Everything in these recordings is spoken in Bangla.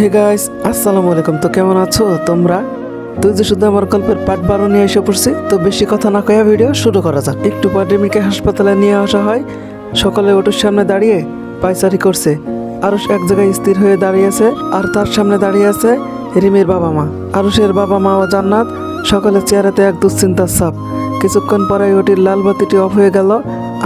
হে গাইস আসসালামু আলাইকুম। তো কেমন আছো তোমরা? তুই যে শুধু আমার গল্পের পাট বারো নিয়ে এসে পড়ছি, তো বেশি কথা না কয়া ভিডিও শুরু করা যাক। একটু পর রিমিকে হাসপাতালে নিয়ে আসা হয়। সকালে ওটুর সামনে দাঁড়িয়ে পায়চারি করছে। আরুষ এক জায়গায় স্থির হয়ে দাঁড়িয়ে আছে আর তার সামনে দাঁড়িয়ে আছে রিমির বাবা মা। আরুষের বাবা মা ও জান্নাত সকালে চেহারাতে এক দুশ্চিন্তার ছাপ। কিছুক্ষণ পরে ওটির লাল বাতিটি অফ হয়ে গেল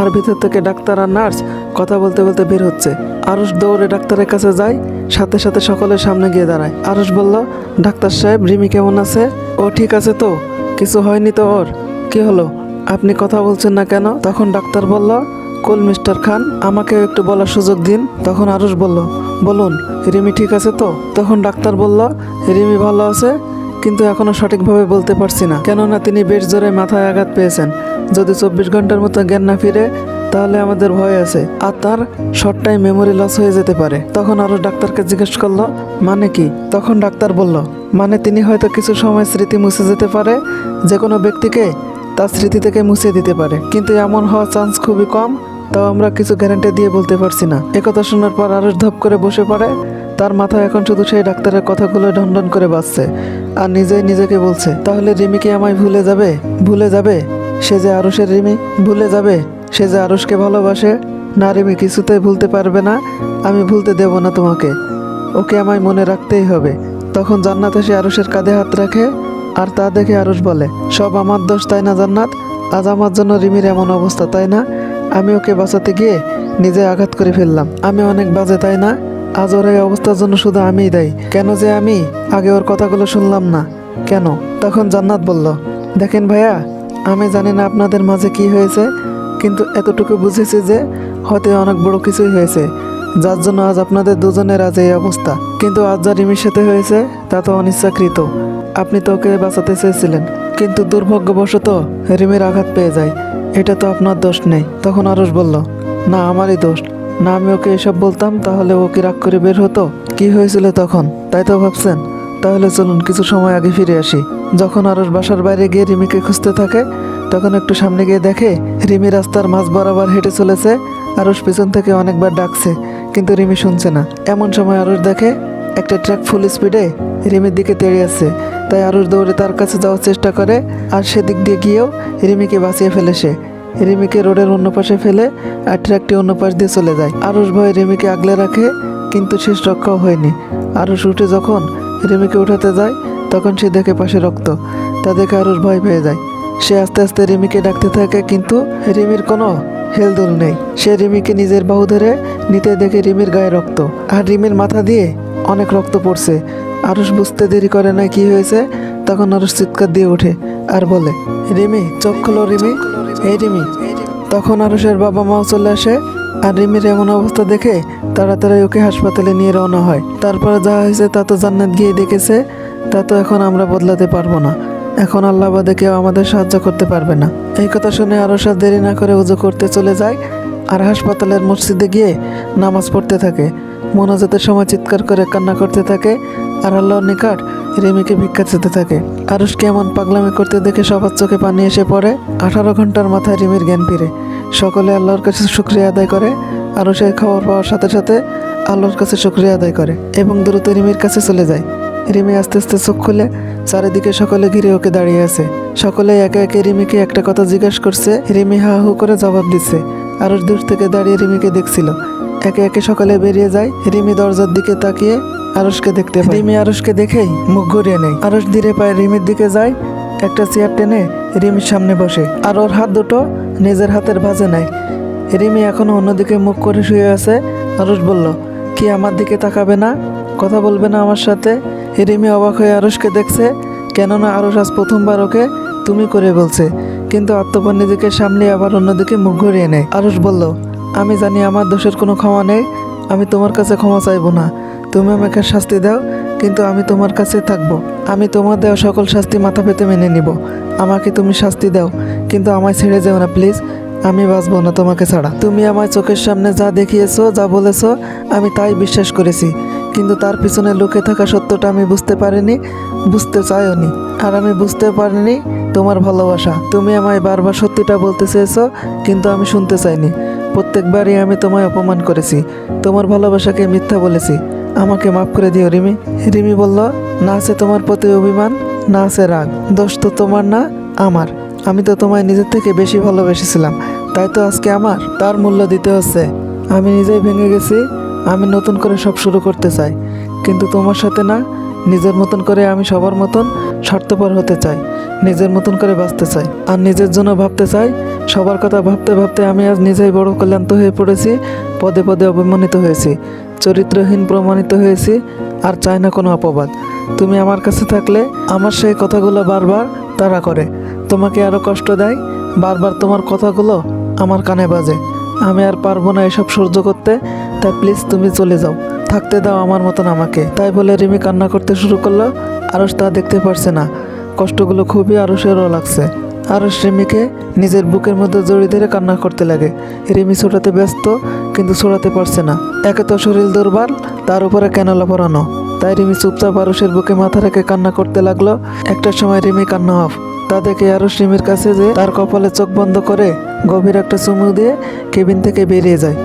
আর ভিতর থেকে ডাক্তার আর নার্স কথা বলতে বলতে বের হচ্ছে। আরুষ দৌড়ে ডাক্তারের কাছে যায়। সাথে সাথে সকলের সামনে গিয়ে দাঁড়ায়। আরুষ বলল, ডাক্তার সাহেব, রিমি কেমন আছে? ও ঠিক আছে তো। কিছু হয়নি তো ওর। কি হলো? আপনি কথা বলছেন না কেন? তখন ডাক্তার বলল, কুল মিস্টার খান আমাকে একটু বলার সুযোগ দিন। তখন আরুষ বলল, বলুন, রিমি ঠিক আছে তো? তখন ডাক্তার বলল, রিমি ভালো আছে, কিন্তু এখনও সঠিকভাবে বলতে পারছি না। কেননা তিনি বেশ জোরে মাথায় আঘাত পেয়েছেন। যদি চব্বিশ ঘণ্টার মতো জ্ঞান না ফিরে তাহলে আমাদের ভয় আছে। আর তার শর্ট টাইম মেমোরি লস হয়ে যেতে পারে। তখন আরও ডাক্তারকে জিজ্ঞেস করল মানে কি? তখন ডাক্তার বলল মানে তিনি হয়তো কিছু সময় স্মৃতি মুছে যেতে পারে যে কোনো ব্যক্তিকে তার স্মৃতি থেকে মুছে দিতে পারে। কিন্তু এমন হওয়ার চান্স খুবই কম, তাও আমরা কিছু গ্যারান্টি দিয়ে বলতে পারছি না। একথা শোনার পর আরও ধপ করে বসে পড়ে। তার মাথায় এখন শুধু সেই ডাক্তারের কথাগুলো ঢনঢন করে বাজছে। আর নিজেই নিজেকে বলছে, তাহলে রিমি কি আমায় ভুলে যাবে? ভুলে যাবে? সে যে আরুষের রিমি, ভুলে যাবে? সে যে আরুষকে ভালোবাসে না রিমি কিছুতেই ভুলতে পারবে না, আমি ভুলতে দেব না তোমাকে। ওকে আমায় মনে রাখতেই হবে। তখন জান্নাত এসে আরুষের কাঁধে হাত রাখে, আর তা দেখে আরুষ বলে, সব আমার দোষ, তাই না জান্নাত? আজ আমার জন্য রিমির এমন অবস্থা, তাই না? আমি ওকে বাঁচাতে গিয়ে নিজে আঘাত করে ফেললাম। আমি অনেক বাজে, তাই না? আজ ওর এই অবস্থার জন্য শুধু আমিই দায়ী। কেন যে আমি? আগে ওর কথাগুলো শুনলাম না। কেন? তখন জান্নাত বলল, দেখেন ভাইয়া, আমি জানি না আপনাদের মাঝে কি হয়েছে কিন্তু এতটুকু বুঝেছি যে হতে অনেক বড় কিছুই হয়েছে, যার জন্য আজ আপনাদের দুজনের আজ এই অবস্থা। কিন্তু আজ যা রিমির সাথে হয়েছে, তা তো অনিচ্ছাকৃত। আপনি তো ওকে বাঁচাতে চেয়েছিলেন, কিন্তু দুর্ভাগ্যবশত রিমির আঘাত পেয়ে যায়। এটা তো আপনার দোষ নেই, তখন আরস বলল, না, আমারই দোষ। না, আমি ওকে এসব বলতাম, তাহলে ও কি রাগ করে বের হতো? কি হয়েছিল তখন? তাই তো ভাবছেন? তাহলে চলুন, কিছু সময় আগে ফিরে আসি। যখন আরস বাসার বাইরে গিয়ে রিমিকে খুঁজতে থাকে তখন একটু সামনে গিয়ে দেখে রিমি রাস্তার মাঝ বরাবর হেঁটে চলেছে আরস পিছন থেকে অনেকবার ডাকছে, কিন্তু রিমি শুনছে না। এমন সময় আরস দেখে একটা ট্রাক ফুল স্পিডে রিমির দিকে তেড়ে আসছে। তাই আরুষ দৌড়ে তার কাছে যাওয়ার চেষ্টা করে, আর সেদিক দিয়ে গিয়েও রিমিকে বাঁচিয়ে ফেলে সে। রিমিকে রোডের অন্য পাশে ফেলে আর ট্রাকটি অন্য পাশ দিয়ে চলে যায়। আরুষ ভয়ে রিমিকে আগলে রাখে, কিন্তু শেষ রক্ষাও হয়নি। আরুষ উঠে যখন রিমিকে উঠাতে যায়, তখন সে দেখে পাশে রক্ত। তা দেখে ভয় পেয়ে যায়। সে আস্তে আস্তে রিমিকে ডাকতে থাকে, কিন্তু রিমির কোনো হেলদোল নেই। সে রিমিকে নিজের বাহু ধরে নিতে দেখে রিমির গায়ে রক্ত, আর রিমির মাথা দিয়ে অনেক রক্ত পড়ছে। আরুষ বুঝতে দেরি করে না কি হয়েছে, তখন আরুষ চিৎকার দিয়ে ওঠে আর বলে, রিমি, চোখ খোলো রিমি। এই রিমি। তখন আরুষের বাবা মাও চলে আসে, আর রিমির এমন অবস্থা দেখে তাড়াতাড়ি ওকে হাসপাতালে নিয়ে রওনা হয়। তারপরে যা হয়েছে তা তো জান্নাত গিয়ে দেখেছে, তা তো এখন আমরা বদলাতে পারব না। এখন আল্লাহ বাদে কেউ আমাদের সাহায্য করতে পারবে না। এই কথা শুনে আরুষ আর দেরি না করে উজু করতে চলে যায় আর হাসপাতালের মসজিদে গিয়ে নামাজ পড়তে থাকে। মোনাজাতের সময় চিৎকার করে কান্না করতে থাকে আর আল্লাহর নিকট রিমিকে ভিক্ষা চেতে থাকে। আরুষ কেমন পাগলামি করতে দেখে সবার চোখে পানি এসে পড়ে। আঠারো ঘণ্টার মাথায় রিমির জ্ঞান ফিরে। সকলে আল্লাহর কাছে শুক্রিয়া আদায় করে। আরুষের খবর পাওয়ার সাথে সাথে আল্লাহর কাছে শুক্রিয়া আদায় করে এবং দ্রুত রিমির কাছে চলে যায়। রিমি আস্তে আস্তে চোখ খুলে চারিদিকে সকলে ঘিরে ওকে দাঁড়িয়ে আছে। সকলে একে একে রিমিকে একটা কথা জিজ্ঞাসা করছে। রিমি হা হু করে জবাব দিচ্ছে। আরুষ দূর থেকে দাঁড়িয়ে রিমিকে দেখছিল। একে একে সকালে বেরিয়ে যায়। রিমি দরজার দিকে তাকিয়ে আরসকে দেখতে পায়। রিমি আরসকে দেখেই মুখ ঘুরিয়ে নেয়। আরস ধীরে পায়ে রিমির দিকে যায়। একটা চেয়ার টেনে রিমির সামনে বসে। আর ওর হাত দুটো নিজের হাতের ভাজে নেয়। রিমি এখনও অন্যদিকে মুখ করে শুয়ে আছে। আরস বলল কি আমার দিকে তাকাবে না? কথা বলবে না আমার সাথে? রিমি অবাক হয়ে আরুষকে দেখছে, কেননা আরুষ আজ প্রথমবার ওকে তুমি করে বলছে, কিন্তু আত্মপর নিজেকে সামলে আবার অন্যদিকে মুখ ঘুরিয়ে নেয়। আরুষ বলল, আমি জানি আমার দোষের কোনো ক্ষমা নেই, আমি তোমার কাছে ক্ষমা চাইব না। তুমি আমাকে শাস্তি দাও, কিন্তু আমি তোমার কাছে থাকব। আমি তোমার দেওয়া সকল শাস্তি মাথা পেতে মেনে নিব। আমাকে তুমি শাস্তি দাও, কিন্তু আমায় ছেড়ে যেও না, প্লিজ। আমি বাঁচবো না তোমাকে ছাড়া। তুমি আমার চোখের সামনে যা দেখিয়েছো, যা বলেছ, আমি তাই বিশ্বাস করেছি। কিন্তু তার পিছনে লুকে থাকা সত্যটা আমি বুঝতে পারিনি, বুঝতে চাইওনি। আর আমি বুঝতে পারিনি তোমার ভালোবাসা। তুমি আমায় বারবার সত্যিটা বলতে চেয়েছো, কিন্তু আমি শুনতে চাইনি। প্রত্যেকবারই আমি তোমায় অপমান করেছি। তোমার ভালোবাসাকে মিথ্যা বলেছি। আমাকে মাফ করে দিও, রিমি। রিমি বলল, না আছে তোমার প্রতি অভিমান, না আছে রাগ। দোষ তো তোমার না, আমার। আমি তো তোমায় নিজের থেকে বেশি ভালোবেসেছিলাম। তাই তো আজকে আমার। তার মূল্য দিতে হচ্ছে। আমি নিজেই ভেঙে গেছি। আমি নতুন করে সব শুরু করতে চাই, কিন্তু তোমার সাথে না, নিজের মতন করে আমি সবার মতন স্বার্থপর হতে চাই, নিজের মতন করে বাঁচতে চাই। আর নিজের জন্য ভাবতে চাই, সবার কথা ভাবতে ভাবতে আমি আজ নিজেই বড় কল্যান্ত হয়ে পড়েছি, পদে পদে অপমানিত হয়েছি, চরিত্রহীন প্রমাণিত হয়েছি, আর চাই না কোনো অপবাদ। তুমি আমার কাছে থাকলে, আমার সেই কথাগুলো বারবার তারা করে, তোমাকে আরও কষ্ট দেয়, বারবার তোমার কথাগুলো আমার কানে বাজে। আমি আর পারব না এসব সহ্য করতে তাই প্লিজ তুমি চলে যাও। থাকতে দাও আমার মতন আমাকে। তাই বলে রিমি কান্না করতে শুরু করল। আরস তা দেখতে পারছে না। কষ্টগুলো খুবই আরসেরও লাগছে। আরস রিমিকে নিজের বুকের মধ্যে জড়িয়ে ধরে কান্না করতে লাগে। রিমি ছোটাতে ব্যস্ত, কিন্তু ছোড়াতে পারছে না। একে তো শরীর দুর্বল, তার উপরে ক্যানোলা পরানো তাই রিমি চুপচাপ আরসের বুকে মাথা রেখে কান্না করতে লাগল। একটা সময় রিমি কান্না অফ। তা দেখে আরস রিমির কাছে যে তার কপালে চোখ বন্ধ করে গভীর একটা চুমু দিয়ে কেবিন থেকে বেরিয়ে যায়।